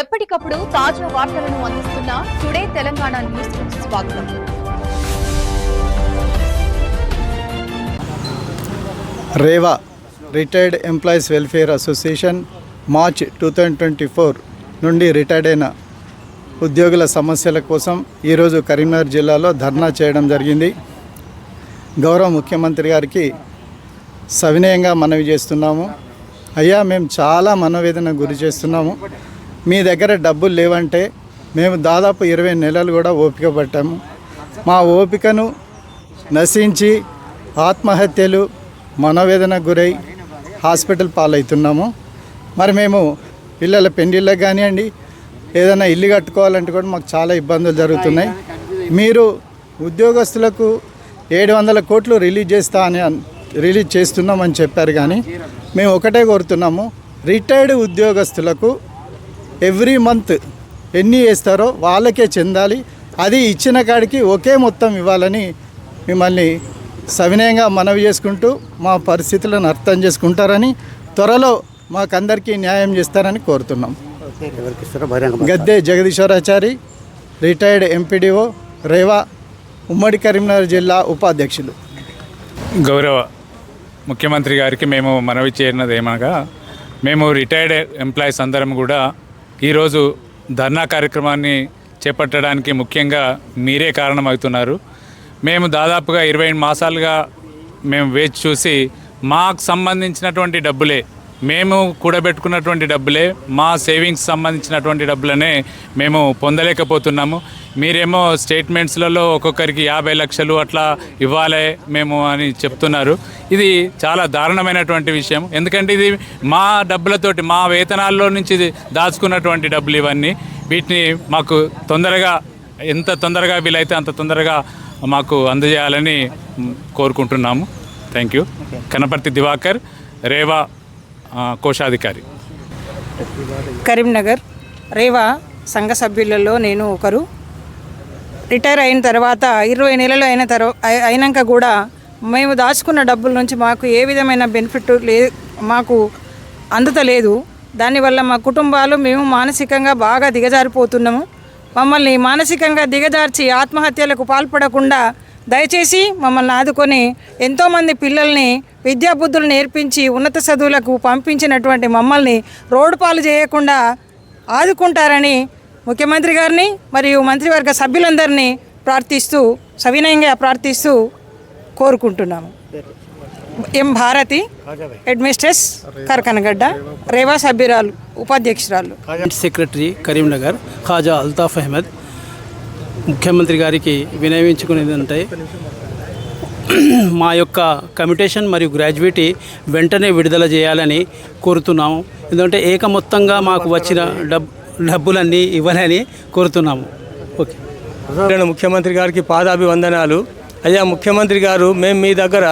ఎప్పటికప్పుడు తాజా వార్తలను అందిస్తున్న టుడే తెలంగాణ న్యూస్ స్వాగతం. Rewa retired employees welfare association March two thousand twenty four నుండి రిటైర్డ్ అయిన ఉద్యోగుల సమస్యల కోసం ఈరోజు కరీంనగర్ జిల్లాలో ధర్నా చేయడం జరిగింది. గౌరవ ముఖ్యమంత్రి గారికి సవినయంగా మనవి చేస్తున్నాము. అయ్యా మేము చాలా మనోవేదన గురి చేస్తున్నాము. మీ దగ్గర డబ్బులు లేవంటే మేము దాదాపు ఇరవై నెలలు కూడా ఓపిక పట్టాము. మా ఓపికను నశించి ఆత్మహత్యలు మనోవేదనకు గురై హాస్పిటల్ పాలవుతున్నాము. మరి మేము పిల్లల పెండిళ్ళకి కానివ్వండి ఏదైనా ఇల్లు కట్టుకోవాలంటే కూడా మాకు చాలా ఇబ్బందులు జరుగుతున్నాయి. మీరు ఉద్యోగస్తులకు ఏడు వందల కోట్లు రిలీజ్ చేస్తా అని రిలీజ్ చేస్తున్నామని చెప్పారు కానీ మేము ఒకటే కోరుతున్నాము రిటైర్డ్ ఉద్యోగస్తులకు ఎవ్రీ మంత్ ఎన్ని వేస్తారో వాళ్ళకే చెందాలి. అది ఇచ్చిన కాడికి ఒకే మొత్తం ఇవ్వాలని మిమ్మల్ని సవినయంగా మనవి చేసుకుంటూ మా పరిస్థితులను అర్థం చేసుకుంటారని త్వరలో మాకందరికీ న్యాయం చేస్తారని కోరుతున్నాం. గద్దె జగదీశ్వరాచారి రిటైర్డ్ ఎంపీడీఓ రేవా ఉమ్మడి కరీంనగర్ జిల్లా ఉపాధ్యక్షులు. గౌరవ ముఖ్యమంత్రి గారికి మేము మనవి చేరినది ఏమనగా మేము రిటైర్డ్ ఎంప్లాయీస్ అందరం కూడా ఈరోజు ధర్నా కార్యక్రమాన్ని చేపట్టడానికి ముఖ్యంగా మీరే కారణమవుతున్నారు. మేము దాదాపుగా ఇరవై మాసాలుగా మేము వేచి చూసి మాకు సంబంధించినటువంటి డబ్బులే మేము కూడబెట్టుకున్నటువంటి డబ్బులే మా సేవింగ్స్ సంబంధించినటువంటి డబ్బులనే మేము పొందలేకపోతున్నాము. మీరేమో స్టేట్మెంట్స్లలో ఒక్కొక్కరికి యాభై లక్షలు అట్లా ఇవ్వాలి మేము అని చెప్తున్నారు. ఇది చాలా దారుణమైనటువంటి విషయం. ఎందుకంటే ఇది మా డబ్బులతోటి మా వేతనాల్లో నుంచి దాచుకున్నటువంటి డబ్బులు ఇవన్నీ. వీటిని మాకు తొందరగా ఎంత తొందరగా వీలైతే అంత తొందరగా మాకు అందజేయాలని కోరుకుంటున్నాము. థ్యాంక్ యూ కనపర్తి దివాకర్ రేవా కోశాధికారి. కరీంనగర్. రేవా సంఘ సభ్యులలో నేను ఒకరు. రిటైర్ అయిన తర్వాత ఇరవై నెలలు అయిన తర్వాత అయినాక కూడా మేము దాచుకున్న డబ్బుల నుంచి మాకు ఏ విధమైన బెనిఫిట్ లే మాకు అందుతలేదు దానివల్ల మా కుటుంబాలు మేము మానసికంగా బాగా దిగజారిపోతున్నాము. మమ్మల్ని మానసికంగా దిగజార్చి ఆత్మహత్యలకు పాల్పడకుండా దయచేసి మమ్మల్ని ఆదుకొని ఎంతోమంది పిల్లల్ని విద్యాబుద్ధులు నేర్పించి ఉన్నత చదువులకు పంపించినటువంటి మమ్మల్ని రోడ్డు పాలు చేయకుండా ఆదుకుంటారని ముఖ్యమంత్రి గారిని మరియు మంత్రివర్గ సభ్యులందరినీ ప్రార్థిస్తూ సవినయంగా ప్రార్థిస్తూ కోరుకుంటున్నాము. ఎం భారతి హెడ్మిస్ట్రెస్ కరకనగడ్డ రేవా సభ్యురాలు ఉపాధ్యక్షురాలు. సెక్రటరీ కరీంనగర్ ఖాజా అల్తాఫ్ అహ్మద్ ముఖ్యమంత్రి గారికి వినియోగించుకునేది ఉంటాయి మా యొక్క కమిటేషన్ మరియు గ్రాడ్యుయేటీ వెంటనే విడుదల చేయాలని కోరుతున్నాము. ఎందుకంటే ఏక మొత్తంగా మాకు వచ్చిన డబ్ డబ్బులన్నీ ఇవ్వాలని కోరుతున్నాము. ఓకే. నేను ముఖ్యమంత్రి గారికి పాదాభివందనాలు. అయ్యా ముఖ్యమంత్రి గారు మేము మీ దగ్గర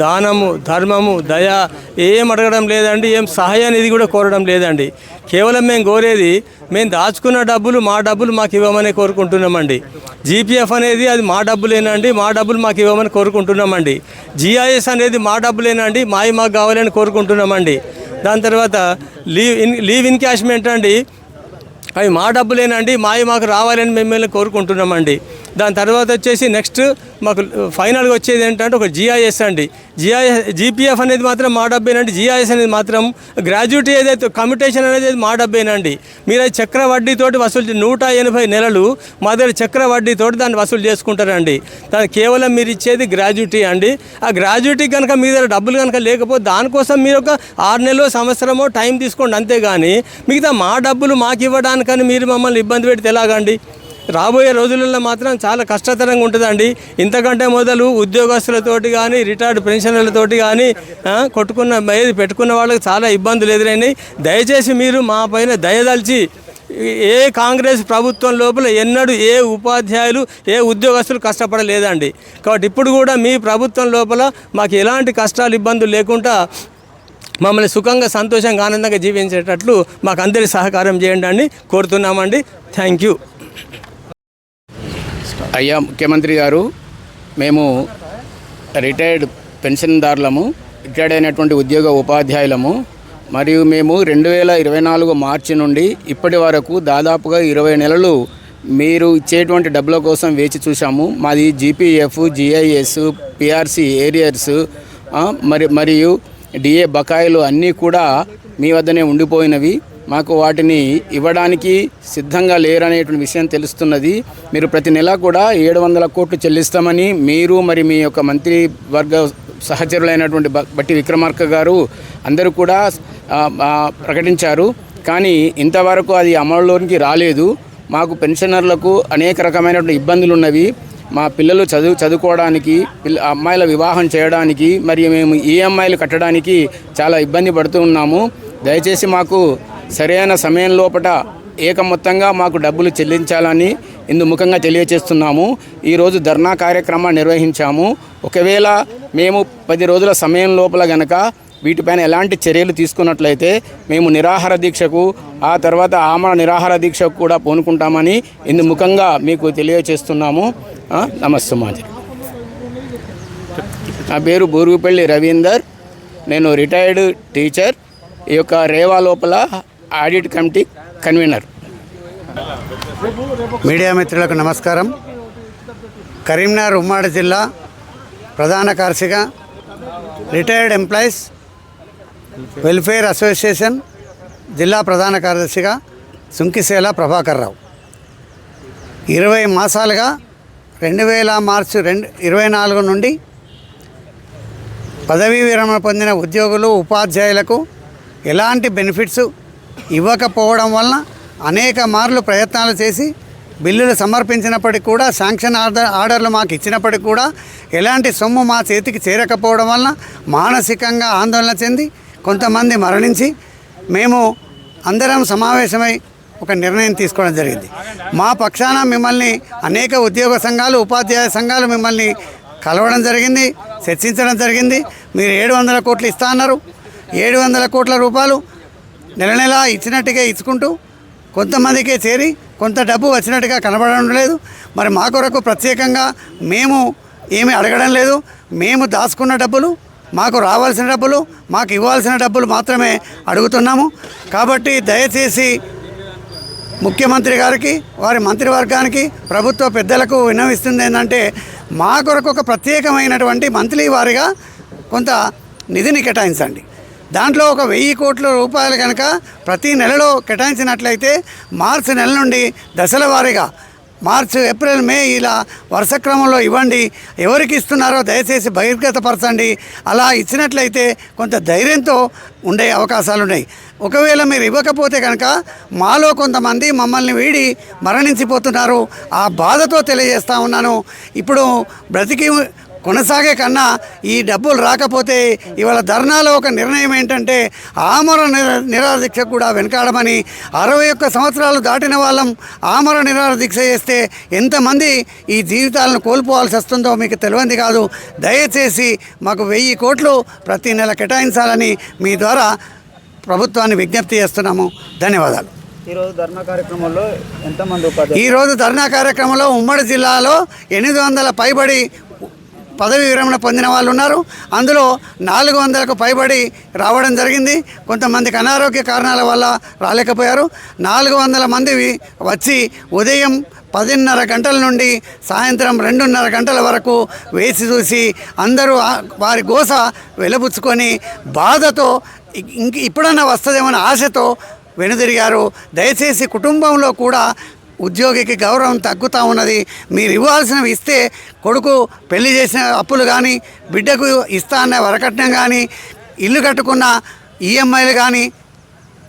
దానము ధర్మము దయ ఏం అడగడం లేదండి ఏం సహాయం కూడా కోరడం లేదండి. కేవలం మేము కోరేది మేము దాచుకున్న డబ్బులు మా డబ్బులు మాకు ఇవ్వమని కోరుకుంటున్నామండి. జీపీఎఫ్ అనేది అది మా డబ్బులేనండి మా డబ్బులు మాకు ఇవ్వమని కోరుకుంటున్నామండి. జిఐఎస్ అనేది మా డబ్బులేనండి మావి మాకు కావాలని కోరుకుంటున్నామండి. దాని తర్వాత లీవ్ ఇన్ లీవ్ ఇన్కాష్మెంట్ అండి. అవి మా డబ్బులేనండి మావి మాకు రావాలని మిమ్మల్ని కోరుకుంటున్నామండి. దాని తర్వాత వచ్చేసి నెక్స్ట్ మాకు ఫైనల్గా వచ్చేది ఏంటంటే ఒక జిఐఎస్ అండి. జిఐఎస్ జీపీఎఫ్ అనేది మాత్రం మా డబ్బేనండి. జిఐఎస్ అనేది మాత్రం గ్రాడ్యుయేటీ ఏదైతే కమ్యూటేషన్ అనేది మా డబ్బేనండి. మీరు అది చక్ర వడ్డీతోటి వసూలు నూట ఎనభై నెలలు మా దగ్గర చక్ర వడ్డీతోటి దాన్ని వసూలు చేసుకుంటారండి. దాని కేవలం మీరు ఇచ్చేది గ్రాడ్యుయేటీ అండి. ఆ గ్రాడ్యుయేటీ కనుక మీ దగ్గర డబ్బులు కనుక లేకపోతే దానికోసం మీరు ఒక ఆరు నెలలు సంవత్సరమో టైం తీసుకోండి అంతేగాని మిగతా మా డబ్బులు మాకు ఇవ్వడానికని మీరు మమ్మల్ని ఇబ్బంది పెడితే ఎలాగండి? రాబోయే రోజులలో మాత్రం చాలా కష్టతరంగా ఉంటుందండి. ఇంతకంటే మొదలు ఉద్యోగస్తులతోటి కానీ రిటైర్డ్ పెన్షనర్లతోటి కానీ కొట్టుకున్న ఏది పెట్టుకున్న వాళ్ళకి చాలా ఇబ్బందులు ఎదురైనాయి. దయచేసి మీరు మా పైన దయదలిచి ఏ కాంగ్రెస్ ప్రభుత్వం లోపల ఎన్నడూ ఏ ఉపాధ్యాయులు ఏ ఉద్యోగస్తులు కష్టపడలేదండి. కాబట్టి ఇప్పుడు కూడా మీ ప్రభుత్వం లోపల మాకు ఎలాంటి కష్టాలు ఇబ్బందులు లేకుండా మమ్మల్ని సుఖంగా సంతోషంగా ఆనందంగా జీవించేటట్లు మాకు అందరి సహకారం చేయండి అని కోరుతున్నామండి. Thank you. అయ్యా ముఖ్యమంత్రి గారు మేము రిటైర్డ్ పెన్షన్దారులము రిటైర్డ్ అయినటువంటి ఉద్యోగ ఉపాధ్యాయులము. మరియు మేము రెండు వేల ఇరవై నాలుగు మార్చి నుండి ఇప్పటి వరకు దాదాపుగా ఇరవై నెలలు మీరు ఇచ్చేటువంటి డబ్బుల కోసం వేచి చూసాము మాది జీపీఎఫ్ జిఐఎస్ పిఆర్సి ఏరియర్స్ మరి మరియు డిఏ బకాయిలు అన్నీ కూడా మీ వద్దనే ఉండిపోయినవి. మాకు వాటిని ఇవ్వడానికి సిద్ధంగా లేరనేటువంటి విషయం తెలుస్తున్నది. మీరు ప్రతి నెల కూడా ఏడు వందల కోట్లు చెల్లిస్తామని మీరు మరి మీ యొక్క మంత్రి వర్గ సహచరులైనటువంటి బట్టి విక్రమార్క గారు అందరూ కూడా ప్రకటించారు. కానీ ఇంతవరకు అది అమలులోనికి రాలేదు. మాకు పెన్షనర్లకు అనేక రకమైనటువంటి ఇబ్బందులు ఉన్నవి మా పిల్లలు చదువు చదువుకోవడానికి పిల్ల అమ్మాయిల వివాహం చేయడానికి మరియు మేము ఈఎంఐలు కట్టడానికి చాలా ఇబ్బంది పడుతూ ఉన్నాము. దయచేసి మాకు సరైన సమయం లోపట ఏక మొత్తంగా మాకు డబ్బులు చెల్లించాలని ఇందు ముఖంగా తెలియచేస్తున్నాము. ఈరోజు ధర్నా కార్యక్రమాన్ని నిర్వహించాము. ఒకవేళ మేము పది రోజుల సమయం లోపల గనక వీటిపైన ఎలాంటి చర్యలు తీసుకున్నట్లయితే మేము నిరాహార దీక్షకు ఆ తర్వాత ఆమర నిరాహార దీక్షకు కూడా పూనుకుంటామని ఇందు ముఖంగా మీకు తెలియచేస్తున్నాము. నమస్తే మాజీ. నా పేరు బూరుగుపల్లి రవీందర్. నేను రిటైర్డ్ టీచర్. ఈ యొక్క రేవా లోపల ఆడిట్ కమిటీ కన్వీనర్. మీడియా మిత్రులకు నమస్కారం. కరీంనగర్ ఉమ్మడి జిల్లా ప్రధాన కార్యదర్శిగా రిటైర్డ్ ఎంప్లాయీస్ వెల్ఫేర్ అసోసియేషన్ జిల్లా ప్రధాన కార్యదర్శిగా సుంకిసేల ప్రభాకర్ రావు. ఇరవై మాసాలుగా రెండు వేల మార్చి రెండు ఇరవై నాలుగు నుండి పదవీ విరమణ పొందిన ఉద్యోగులు ఉపాధ్యాయులకు ఎలాంటి బెనిఫిట్స్ ఇవ్వకపోవడం వలన అనేక మార్లు ప్రయత్నాలు చేసి బిల్లులు సమర్పించినప్పటికీ కూడా శాంక్షన్ ఆర్డర్ ఆర్డర్లు మాకు ఇచ్చినప్పటికీ కూడా ఎలాంటి సొమ్ము మా చేతికి చేరకపోవడం వలన మానసికంగా ఆందోళన చెంది కొంతమంది మరణించి మేము అందరం సమావేశమై ఒక నిర్ణయం తీసుకోవడం జరిగింది. మా పక్షాన మిమ్మల్ని అనేక ఉద్యోగ సంఘాలు ఉపాధ్యాయ సంఘాలు మిమ్మల్ని కలవడం జరిగింది చర్చించడం జరిగింది. మీరు ఏడు వందల కోట్లు ఇస్తా అన్నారు. ఏడు వందల కోట్ల రూపాయలు నెల నెల ఇచ్చినట్టుగా ఇచ్చుకుంటూ కొంతమందికే చేరి కొంత డబ్బు వచ్చినట్టుగా కనబడడం లేదు. మరి మా కొరకు ప్రత్యేకంగా మేము ఏమీ అడగడం లేదు. మేము దాచుకున్న డబ్బులు మాకు రావాల్సిన డబ్బులు మాకు ఇవ్వాల్సిన డబ్బులు మాత్రమే అడుగుతున్నాము. కాబట్టి దయచేసి ముఖ్యమంత్రి గారికి వారి మంత్రివర్గానికి ప్రభుత్వ పెద్దలకు విన్నవిస్తుంది ఏంటంటే మా కొరకు ఒక ప్రత్యేకమైనటువంటి మంత్లీ వారిగా కొంత నిధిని కేటాయించండి దాంట్లో ఒక వెయ్యి కోట్ల రూపాయలు కనుక ప్రతి నెలలో కేటాయించినట్లయితే మార్చి నెల నుండి దశల వారీగా మార్చి ఏప్రిల్ మే ఇలా వరుస క్రమంలో ఇవ్వండి. ఎవరికి ఇస్తున్నారో దయచేసి బహిర్గతపరచండి. అలా ఇచ్చినట్లయితే కొంత ధైర్యంతో ఉండే అవకాశాలు ఉన్నాయి. ఒకవేళ మీరు ఇవ్వకపోతే కనుక మాలో కొంతమంది మమ్మల్ని వీడి మరణించిపోతున్నారు. ఆ బాధతో తెలియజేస్తా ఉన్నాను. ఇప్పుడు బ్రతికి కొనసాగే కన్నా ఈ డబ్బులు రాకపోతే ఇవాళ ధర్నాలో ఒక నిర్ణయం ఏంటంటే ఆమర నిర నిరాదీక్ష కూడా వెనకాడమని అరవై ఒక్క సంవత్సరాలు దాటిన వాళ్ళం ఆమర నిరాదీక్ష చేస్తే ఎంతమంది ఈ జీవితాలను కోల్పోవాల్సి వస్తుందో మీకు తెలియంది కాదు. దయచేసి మాకు వెయ్యి కోట్లు ప్రతి నెల కేటాయించాలని మీ ద్వారా ప్రభుత్వాన్ని విజ్ఞప్తి చేస్తున్నాము. ధన్యవాదాలు. ఈరోజు ధర్నా కార్యక్రమంలో ఎంతమంది ఉపాధ్యాయులు? ఈరోజు ధర్నా కార్యక్రమంలో ఉమ్మడి జిల్లాలో ఎనిమిది వందల పైబడి పదవి విరమణ పొందిన వాళ్ళు ఉన్నారు. అందులో నాలుగు వందలకు పైబడి రావడం జరిగింది. కొంతమందికి అనారోగ్య కారణాల వల్ల రాలేకపోయారు. నాలుగు వందల మంది వచ్చి ఉదయం పదిన్నర గంటల నుండి సాయంత్రం రెండున్నర గంటల వరకు వేచి చూసి అందరూ వారి గోస వెలబుచ్చుకొని బాధతో ఇంక ఇప్పుడన్నా వస్తుందేమో ఆశతో వెనుదిరిగారు. దయచేసి కుటుంబంలో కూడా ఉద్యోగికి గౌరవం తగ్గుతూ ఉన్నది. మీరు ఇవ్వాల్సినవి ఇస్తే కొడుకు పెళ్ళి చేసిన అప్పులు కానీ బిడ్డకు ఇస్తా అన్న వరకట్నం కానీ ఇల్లు కట్టుకున్న ఈఎంఐలు కానీ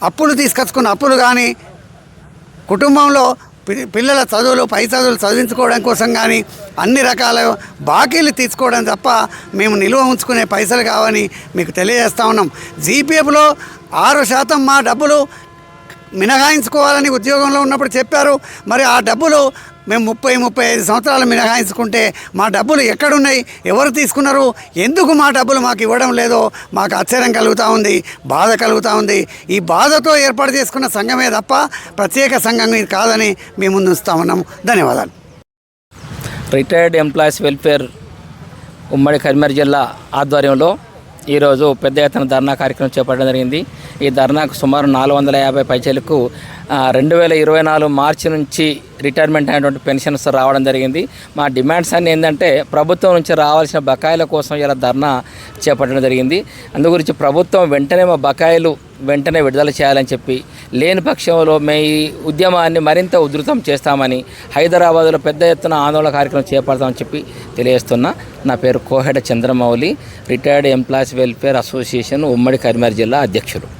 అప్పులు తీసుకొచ్చుకున్న అప్పులు కానీ కుటుంబంలో పి- పిల్లల చదువులు పై చదువులు చదివించుకోవడం కోసం కానీ అన్ని రకాల బాకీలు తీసుకోవడం తప్ప మేము నిల్వ ఉంచుకునే పైసలు కావని మీకు తెలియజేస్తా ఉన్నాం. జీపీఎఫ్లో ఆరు శాతం మా డబ్బులు మినహాయించుకోవాలని ఉద్యోగంలో ఉన్నప్పుడు చెప్పారు. మరి ఆ డబ్బులు మేము ముప్పై ముప్పై ఐదు సంవత్సరాలు మినహాయించుకుంటే మా డబ్బులు ఎక్కడున్నాయి? ఎవరు తీసుకున్నారు? ఎందుకు మా డబ్బులు మాకు ఇవ్వడం లేదో మాకు ఆశ్చర్యం కలుగుతూ ఉంది బాధ కలుగుతూ ఉంది. ఈ బాధతో ఏర్పాటు చేసుకున్న సంఘమే తప్ప ప్రత్యేక సంఘం ఇది కాదని మేము ముందు ఉన్నాము. ధన్యవాదాలు. రిటైర్డ్ ఎంప్లాయీస్ వెల్ఫేర్ ఉమ్మడి కరీంనగర్ జిల్లా ఆధ్వర్యంలో ఈరోజు పెద్ద ఎత్తున ధర్నా కార్యక్రమం చేపట్టడం జరిగింది. ఈ ధర్నాకు సుమారు నాలుగు వందల యాభై పైచలకు రెండు వేల ఇరవై నాలుగు మార్చి నుంచి రిటైర్మెంట్ అయినటువంటి పెన్షన్స్ రావడం జరిగింది. మా డిమాండ్స్ అన్నీ ఏంటంటే ప్రభుత్వం నుంచి రావాల్సిన బకాయిల కోసం ఇలా ధర్నా చేపట్టడం జరిగింది. అందు గురించి ప్రభుత్వం వెంటనే మా బకాయిలు వెంటనే విడుదల చేయాలని చెప్పి లేని పక్షంలో మే ఈ ఉద్యమాన్ని మరింత ఉధృతం చేస్తామని హైదరాబాద్లో పెద్ద ఎత్తున ఆందోళన కార్యక్రమం చేపడతామని చెప్పి తెలియజేస్తున్నా. నా పేరు Koheda Chandramouli retired employees welfare association ఉమ్మడి కరీంనగర్ జిల్లా అధ్యక్షుడు.